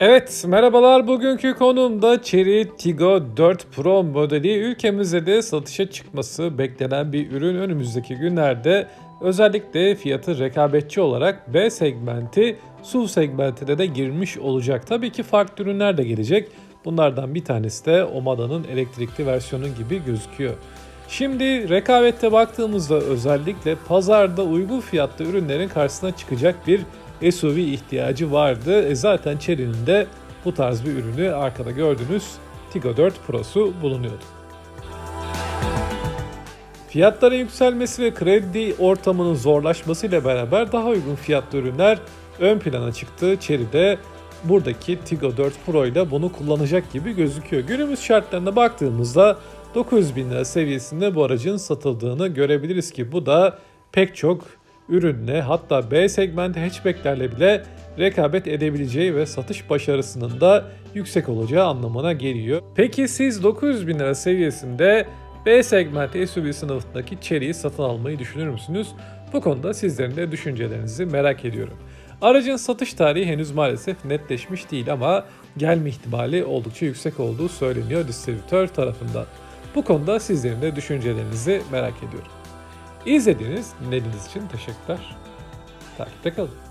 Evet, merhabalar. Bugünkü konum da Chery Tiggo 4 Pro modeli ülkemizde de satışa çıkması beklenen bir ürün önümüzdeki günlerde özellikle fiyatı rekabetçi olarak B segmenti, SUV segmentine de girmiş olacak. Tabii ki farklı ürünler de gelecek. Bunlardan bir tanesi de Omada'nın elektrikli versiyonu gibi gözüküyor. Şimdi rekabette baktığımızda özellikle pazarda uygun fiyatlı ürünlerin karşısına çıkacak bir SUV ihtiyacı vardı. E zaten Chery'nin de bu tarz bir ürünü arkada gördüğünüz Tiggo 4 Pro'su bulunuyordu. Fiyatların yükselmesi ve kredi ortamının zorlaşmasıyla beraber daha uygun fiyatlı ürünler ön plana çıktı. Chery'de buradaki Tiggo 4 Pro ile bunu kullanacak gibi gözüküyor. Günümüz şartlarına baktığımızda 900 bin lira seviyesinde bu aracın satıldığını görebiliriz ki bu da pek çok ürünle hatta B segmenti hatchbacklerle bile rekabet edebileceği ve satış başarısının da yüksek olacağı anlamına geliyor. Peki siz 900 bin lira seviyesinde B segmenti SUV sınıfındaki Chery'yi satın almayı düşünür müsünüz? Bu konuda sizlerin de düşüncelerinizi merak ediyorum. Aracın satış tarihi henüz maalesef netleşmiş değil ama gelme ihtimali oldukça yüksek olduğu söyleniyor distribütör tarafından. Bu konuda sizlerin de düşüncelerinizi merak ediyorum. İzlediğiniz, dinlediğiniz için teşekkürler. Takipte kalın.